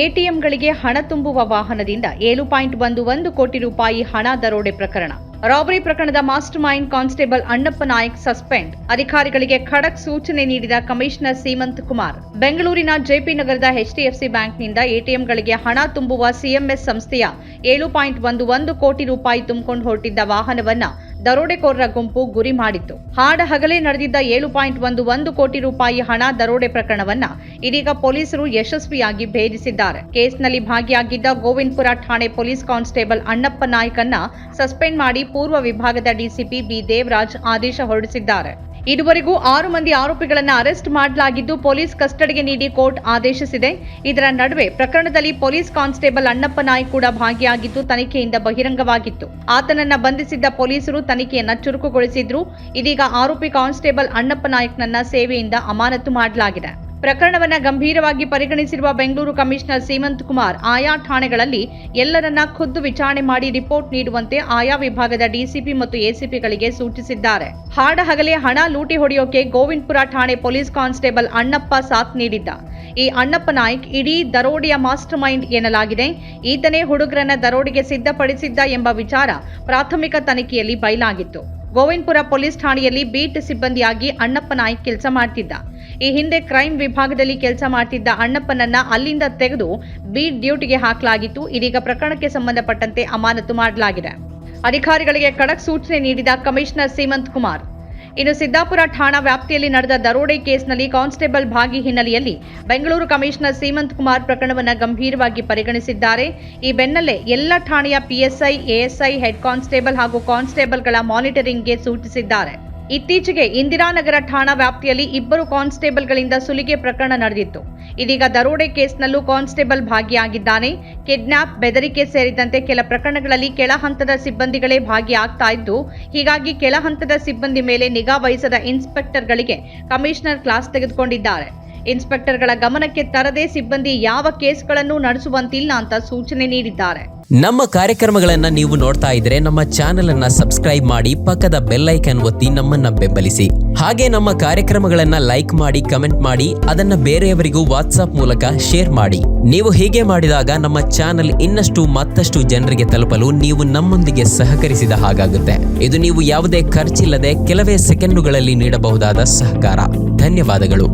ಎಟಿಎಂಗಳಿಗೆ ಹಣ ತುಂಬುವ ವಾಹನದಿಂದ ಏಳು ಪಾಯಿಂಟ್ ಒಂದು ಒಂದು ಕೋಟಿ ರೂಪಾಯಿ ಹಣ ದರೋಡೆ ಪ್ರಕರಣ. ರಾಬರಿ ಪ್ರಕರಣದ master mind constable Annappa Nayak suspend. ಅಧಿಕಾರಿಗಳಿಗೆ ಖಡಕ್ ಸೂಚನೆ ನೀಡಿದ ಕಮಿಷನರ್ ಸೀಮಂತ್ ಕುಮಾರ್. ಬೆಂಗಳೂರಿನ ಜೆಪಿ ನಗರದ ಎಚ್ಡಿಎಫ್ಸಿ ಬ್ಯಾಂಕ್ನಿಂದ ಎಟಿಎಂಗಳಿಗೆ ಹಣ ತುಂಬುವ ಸಿಎಂಎಸ್ ಸಂಸ್ಥೆಯ ಏಳು ಪಾಯಿಂಟ್ ಒಂದು ಒಂದು ಕೋಟಿ ರೂಪಾಯಿ ತುಂಬಿಕೊಂಡು ಹೊರಟಿದ್ದ ವಾಹನವನ್ನ ದರೋಡೆಕೋರರ ಗುಂಪು ಗುರಿ ಮಾಡಿತ್ತು. ಹಾಡ ಹಗಲೇ ನಡೆದಿದ್ದ ಏಳು ಪಾಯಿಂಟ್ ಒಂದು ಒಂದು ಕೋಟಿ ರೂಪಾಯಿ ಹಣ ದರೋಡೆ ಪ್ರಕರಣವನ್ನ ಇದೀಗ ಪೊಲೀಸರು ಯಶಸ್ವಿಯಾಗಿ ಭೇದಿಸಿದ್ದಾರೆ. ಕೇಸ್ನಲ್ಲಿ ಭಾಗಿಯಾಗಿದ್ದ ಗೋವಿಂದಪುರ ಠಾಣೆ ಪೊಲೀಸ್ ಕಾನ್ಸ್ಟೇಬಲ್ ಅಣ್ಣಪ್ಪ ನಾಯ್ಕನ್ನ ಸಸ್ಪೆಂಡ್ ಮಾಡಿ ಪೂರ್ವ ವಿಭಾಗದ ಡಿಸಿಪಿ ಬಿ ದೇವರಾಜ್ ಆದೇಶ ಹೊರಡಿಸಿದ್ದಾರೆ. ಇದುವರೆಗೂ ಆರು ಮಂದಿ ಆರೋಪಿಗಳನ್ನು ಅರೆಸ್ಟ್ ಮಾಡಲಾಗಿದ್ದು ಪೊಲೀಸ್ ಕಸ್ಟಡಿಗೆ ನೀಡಿ ಕೋರ್ಟ್ ಆದೇಶಿಸಿದೆ. ಇದರ ನಡುವೆ ಪ್ರಕರಣದಲ್ಲಿ ಪೊಲೀಸ್ ಕಾನ್ಸ್ಟೇಬಲ್ ಅಣ್ಣಪ್ಪ ನಾಯ್ಕ್ ಕೂಡ ಭಾಗಿಯಾಗಿದ್ದು, ತನಿಖೆಯಿಂದ ಬಹಿರಂಗವಾಗಿತ್ತು. ಆತನನ್ನ ಬಂಧಿಸಿದ್ದ ಪೊಲೀಸರು ತನಿಖೆಯನ್ನು ಚುರುಕುಗೊಳಿಸಿದ್ರು. ಇದೀಗ ಆರೋಪಿ ಕಾನ್ಸ್ಟೇಬಲ್ ಅಣ್ಣಪ್ಪ ನಾಯ್ಕ್ನನ್ನ ಸೇವೆಯಿಂದ ಅಮಾನತು ಮಾಡಲಾಗಿದೆ. ಪ್ರಕರಣವನ್ನ ಗಂಭೀರವಾಗಿ ಪರಿಗಣಿಸಿರುವ ಬೆಂಗಳೂರು ಕಮಿಷನರ್ ಸೀಮಂತ್ ಕುಮಾರ್, ಆಯಾ ಠಾಣೆಗಳಲ್ಲಿ ಎಲ್ಲರನ್ನ ಖುದ್ದು ವಿಚಾರಣೆ ಮಾಡಿ ರಿಪೋರ್ಟ್ ನೀಡುವಂತೆ ಆಯಾ ವಿಭಾಗದ ಡಿಸಿಪಿ ಮತ್ತು ಎಸಿಪಿಗಳಿಗೆ ಸೂಚಿಸಿದ್ದಾರೆ. ಹಾಡ ಹಗಲೇ ಹಣ ಲೂಟಿ ಹೊಡೆಯೋಕೆ ಗೋವಿಂದಪುರ ಠಾಣೆ ಪೊಲೀಸ್ ಕಾನ್ಸ್ಟೇಬಲ್ ಅಣ್ಣಪ್ಪ ಸಾಥ್ ನೀಡಿದ್ದ. ಈ ಅಣ್ಣಪ್ಪ ನಾಯ್ಕ್ ಇಡೀ ದರೋಡೆಯ ಮಾಸ್ಟರ್ ಮೈಂಡ್ ಎನ್ನಲಾಗಿದೆ. ಈತನೇ ಹುಡುಗರನ್ನ ದರೋಡೆಗೆ ಸಿದ್ಧಪಡಿಸಿದ್ದ ಎಂಬ ವಿಚಾರ ಪ್ರಾಥಮಿಕ ತನಿಖೆಯಲ್ಲಿ ಬಯಲಾಗಿತ್ತು ಗೋವಿಂದಪುರ ಪೊಲೀಸ್ ಠಾಣೆಯಲ್ಲಿ ಬೀಟ್ ಸಿಬ್ಬಂದಿಯಾಗಿ ಅಣ್ಣಪ್ಪ ನಾಯ್ಕ್ ಕೆಲಸ ಮಾಡ್ತಿದ್ದ. ಈ ಹಿಂದೆ ಕ್ರೈಂ ವಿಭಾಗದಲ್ಲಿ ಕೆಲಸ ಮಾಡ್ತಿದ್ದ ಅಣ್ಣಪ್ಪನನ್ನ ಅಲ್ಲಿಂದ ತೆಗೆದು ಬೀಟ್ ಡ್ಯೂಟಿಗೆ ಹಾಕಲಾಗಿತ್ತು. ಇದೀಗ ಪ್ರಕರಣಕ್ಕೆ ಸಂಬಂಧಪಟ್ಟಂತೆ ಅಮಾನತು ಮಾಡಲಾಗಿದೆ. ಅಧಿಕಾರಿಗಳಿಗೆ ಖಡಕ್ ಸೂಚನೆ ನೀಡಿದ ಕಮಿಷನರ್ ಸೀಮಂತ್ ಕುಮಾರ್. ಇನ್ನು ಸಿದ್ದಾಪುರ ಠಾಣಾ ವ್ಯಾಪ್ತಿಯಲ್ಲಿ ನಡೆದ ದರೋಡೆ ಕೇಸ್ನಲ್ಲಿ ಕಾನ್ಸ್ಟೇಬಲ್ ಭಾಗಿ ಹಿನ್ನೆಲೆಯಲ್ಲಿ ಬೆಂಗಳೂರು ಕಮಿಷನರ್ ಸೀಮಂತ್ ಕುಮಾರ್ ಪ್ರಕರಣವನ್ನು ಗಂಭೀರವಾಗಿ ಪರಿಗಣಿಸಿದ್ದಾರೆ. ಈ ಬೆನ್ನಲ್ಲೇ ಎಲ್ಲ ಠಾಣೆಯ ಪಿಎಸ್ಐ, ಎಎಸ್ಐ, ಹೆಡ್ ಕಾನ್ಸ್ಟೇಬಲ್ ಹಾಗೂ ಕಾನ್ಸ್ಟೇಬಲ್ಗಳ ಮಾನಿಟರಿಂಗ್ಗೆ ಸೂಚಿಸಿದ್ದಾರೆ. ಇತ್ತೀಚೆಗೆ ಇಂದಿರಾನಗರ ಠಾಣಾ ವ್ಯಾಪ್ತಿಯಲ್ಲಿ ಇಬ್ಬರು ಕಾನ್ಸ್ಟೇಬಲ್ಗಳಿಂದ ಸುಲಿಗೆ ಪ್ರಕರಣ ನಡೆದಿತ್ತು. ಇದೀಗ ದರೋಡೆ ಕೇಸ್ನಲ್ಲೂ ಕಾನ್ಸ್ಟೇಬಲ್ ಭಾಗಿಯಾಗಿದ್ದಾನೆ. ಕಿಡ್ನಾಪ್, ಬೆದರಿಕೆ ಸೇರಿದಂತೆ ಕೆಲ ಪ್ರಕರಣಗಳಲ್ಲಿ ಕೆಳ ಹಂತದ ಸಿಬ್ಬಂದಿಗಳೇ ಭಾಗಿಯಾಗ್ತಾ ಇದ್ದು, ಹೀಗಾಗಿ ಕೆಳ ಹಂತದ ಸಿಬ್ಬಂದಿ ಮೇಲೆ ನಿಗಾ ವಹಿಸದ ಇನ್ಸ್ಪೆಕ್ಟರ್ಗಳಿಗೆ ಕಮಿಷನರ್ ಕ್ಲಾಸ್ ತೆಗೆದುಕೊಂಡಿದ್ದಾರೆ. ಇನ್ಸ್ಪೆಕ್ಟರ್ಗಳ ಗಮನಕ್ಕೆ ತರದೇ ಸಿಬ್ಬಂದಿ ಯಾವ ಕೇಸ್ಗಳನ್ನು ನಡೆಸುವಂತಿಲ್ಲ ಅಂತ ಸೂಚನೆ ನೀಡಿದ್ದಾರೆ. ನಮ್ಮ ಕಾರ್ಯಕ್ರಮಗಳನ್ನ ನೀವು ನೋಡ್ತಾ ಇದ್ರೆ ನಮ್ಮ ಚಾನೆಲ್ ಅನ್ನ ಸಬ್ಸ್ಕ್ರೈಬ್ ಮಾಡಿ ಪಕ್ಕದ ಬೆಲ್ ಐಕನ್ ಒತ್ತಿ ನಮ್ಮನ್ನ ಬೆಂಬಲಿಸಿ. ಹಾಗೆ ನಮ್ಮ ಕಾರ್ಯಕ್ರಮಗಳನ್ನ ಲೈಕ್ ಮಾಡಿ, ಕಮೆಂಟ್ ಮಾಡಿ, ಅದನ್ನ ಬೇರೆಯವರಿಗೂ ವಾಟ್ಸ್ಆಪ್ ಮೂಲಕ ಶೇರ್ ಮಾಡಿ. ನೀವು ಹೀಗೆ ಮಾಡಿದಾಗ ನಮ್ಮ ಚಾನೆಲ್ ಇನ್ನಷ್ಟು ಮತ್ತಷ್ಟು ಜನರಿಗೆ ತಲುಪಲು ನೀವು ನಮ್ಮೊಂದಿಗೆ ಸಹಕರಿಸಿದ ಹಾಗಾಗುತ್ತೆ. ಇದು ನೀವು ಯಾವುದೇ ಖರ್ಚಿಲ್ಲದೆ ಕೆಲವೇ ಸೆಕೆಂಡುಗಳಲ್ಲಿ ನೀಡಬಹುದಾದ ಸಹಕಾರ. ಧನ್ಯವಾದಗಳು.